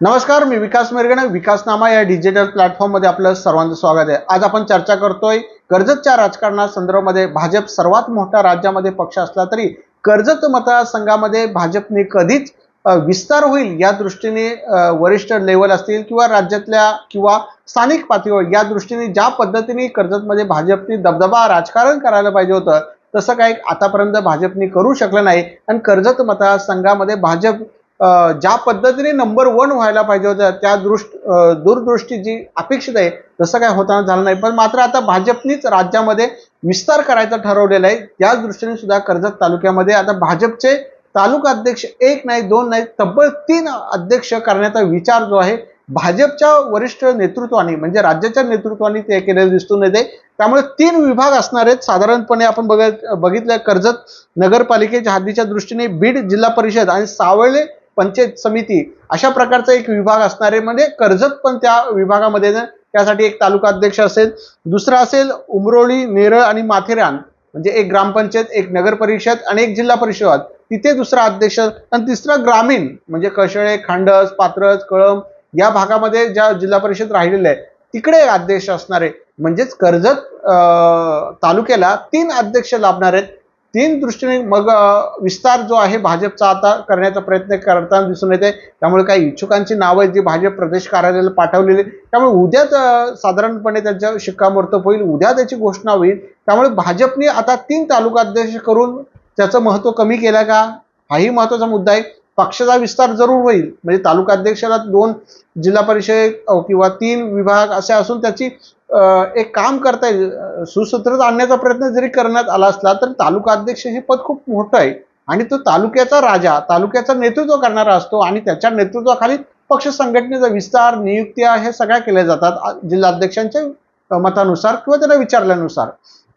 नमस्कार मी विकास मिरगणे विकासनामा या डिजिटल प्लॅटफॉर्ममध्ये आपलं सर्वांचं स्वागत आहे. आज आपण चर्चा करतोय कर्जतच्या राजकारणासंदर्भामध्ये भाजप सर्वात मोठा राज्यामध्ये पक्ष असला तरी कर्जत मतदारसंघामध्ये भाजपने कधीच विस्तार होईल या दृष्टीने वरिष्ठ लेवल असतील किंवा राज्यातल्या किंवा स्थानिक पातळीवर या दृष्टीने ज्या पद्धतीने कर्जतमध्ये भाजपने दबदबा राजकारण करायला पाहिजे होतं तसं काही आतापर्यंत भाजपने करू शकलं नाही. आणि कर्जत मतदारसंघामध्ये भाजप ज्या पद्धतीने नंबर वन व्हायला पाहिजे होत्या त्या दृष्ट दूरदृष्टी जी अपेक्षित आहे तसं काय होताना झालं नाही. पण मात्र आता भाजपनीच राज्यामध्ये विस्तार करायचा ठरवलेला आहे. त्याच दृष्टीने सुद्धा कर्जत तालुक्यामध्ये आता भाजपचे तालुका अध्यक्ष एक नाही दोन नाही तब्बल तीन अध्यक्ष करण्याचा विचार जो आहे भाजपच्या वरिष्ठ नेतृत्वाने म्हणजे राज्याच्या नेतृत्वाने ते केलेलं दिसून येते. त्यामुळे तीन विभाग असणार आहेत. साधारणपणे आपण बघत बघितलं कर्जत नगरपालिकेच्या हद्दीच्या दृष्टीने बीड जिल्हा परिषद आणि सावळे पंचायत समिती अशा प्रकारचा एक विभाग असणारे म्हणजे कर्जत पण त्या विभागामध्ये त्यासाठी एक तालुका अध्यक्ष असेल. दुसरा असेल उमरोळी नेरळ आणि माथेरान म्हणजे एक ग्रामपंचायत एक नगर परिषद आणि एक जिल्हा परिषद. तिथे दुसरा अध्यक्ष आणि तिसरा ग्रामीण म्हणजे कशळे खांडस पात्रज कळंब या भागामध्ये ज्या जिल्हा परिषद राहिलेल्या आहे तिकडे अध्यक्ष असणारे म्हणजेच कर्जत तालुक्याला तीन अध्यक्ष लाभणार आहेत. तीन दृष्टीने मग विस्तार जो आहे भाजपचा आता करण्याचा प्रयत्न करताना दिसून येते त्यामुळे काही इच्छुकांची नावं आहेत जी भाजप प्रदेश कार्यालयाला पाठवलेली त्यामुळे उद्याच साधारणपणे त्यांच्या शिक्कामोर्तब होईल. उद्या त्याची घोषणा होईल. त्यामुळे भाजपने आता तीन तालुकाध्यक्ष करून त्याचं महत्त्व कमी केलं का? हाही महत्त्वाचा मुद्दा आहे. पक्षाचा विस्तार जरूर होईल. म्हणजे तालुका अध्यक्षाला दोन जिल्हा परिषद किंवा तीन विभाग असे असून त्याची एक काम करता येईल. अ, सुसूत्रता आणण्याचा प्रयत्न जरी करण्यात आला असला तर तालुका अध्यक्ष हे पद खूप मोठं आहे. आणि तो तालुक्याचा राजा तालुक्याचं नेतृत्व करणारा असतो आणि त्याच्या नेतृत्वाखाली पक्ष संघटनेचा विस्तार नियुक्त्या हे सगळ्या केल्या जातात. जिल्हाध्यक्षांच्या मतानुसार किंवा त्यांना विचारल्यानुसार.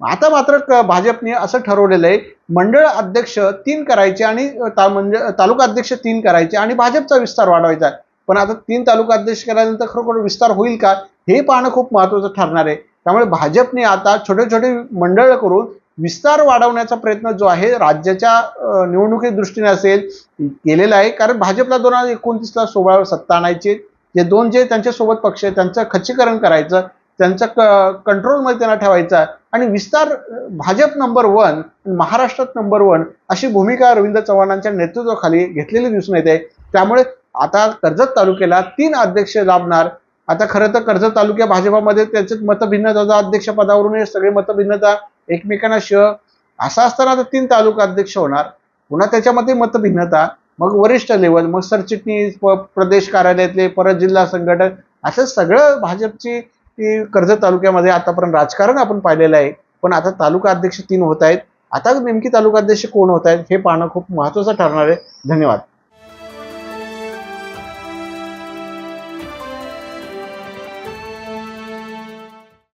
आता मात्र भाजपने असं ठरवलेलं आहे मंडळ अध्यक्ष तीन करायचे आणि ता- म्हणजे तालुका अध्यक्ष तीन करायचे आणि भाजपचा विस्तार वाढवायचा आहे. पण आता तीन तालुका अध्यक्ष केल्यानंतर खरोखर विस्तार होईल का हे पाहणं खूप महत्त्वाचं ठरणार आहे. त्यामुळे भाजपने आता छोटे छोटे मंडळ करून विस्तार वाढवण्याचा प्रयत्न जो आहे राज्याच्या निवडणुकी दृष्टीने असेल केलेला आहे. कारण भाजपला दोन हजार एकोणतीसला सोळावर सत्ता आणायची जे दोन जे त्यांच्यासोबत पक्ष आहे त्यांचं खच्चीकरण करायचं. त्यांचा क कंट्रोलमध्ये त्यांना ठेवायचा आणि विस्तार भाजप नंबर वन महाराष्ट्रात नंबर वन अशी भूमिका रवींद्र चव्हाणांच्या नेतृत्वाखाली घेतलेली दिसून येते. त्यामुळे आता कर्जत तालुक्याला तीन अध्यक्ष लाभणार. आता खरं तर कर्जत तालुक्या भाजपामध्ये त्याच्यात मतभिन्नता अध्यक्ष पदावरून सगळे मतभिन्नता एकमेकांना शह असं असताना आता तीन तालुका अध्यक्ष होणार. पुन्हा त्याच्यामध्ये मतभिन्नता मग वरिष्ठ लेवल मग सरचिटणीस प- प्रदेश कार्यालयातले परत जिल्हा संघटन असं सगळं भाजपची की कर्जत तालुक्यामध्ये आतापर्यंत राजकारण आपण पाहिलेलं आहे. पण आता तालुका अध्यक्ष तीन होत आहेत. आता नेमकी तालुका अध्यक्ष कोण होत आहेत हे पाहणं खूप महत्वाचं ठरणार आहे. धन्यवाद.